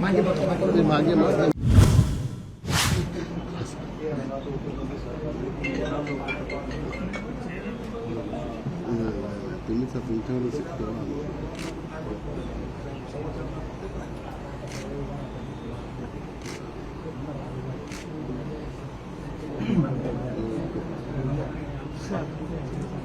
मागे मागे तुम्हीच तुमच्यावर शिकतो ते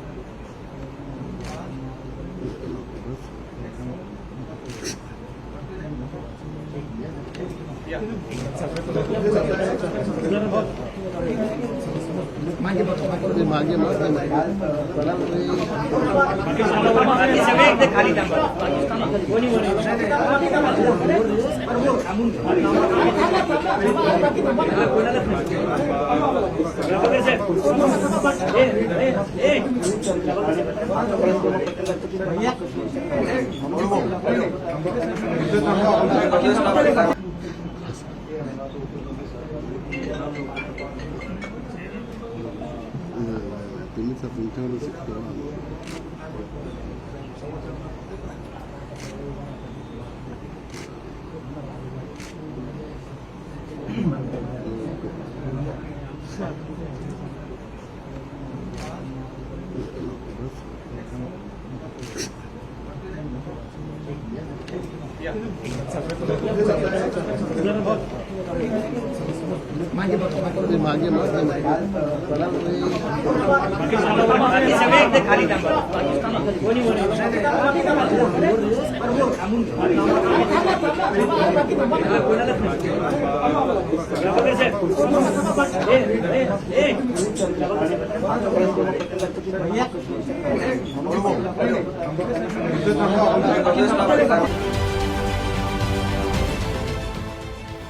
मागे मागे बाकी सगळे एकदा खाली थांबा कोणी कोणी हा, कोणालाच नाही. प्रभाकर साहेब ए, ए, ए. तुम्हीच तुमच्यावर शिकतो ते मागे मागे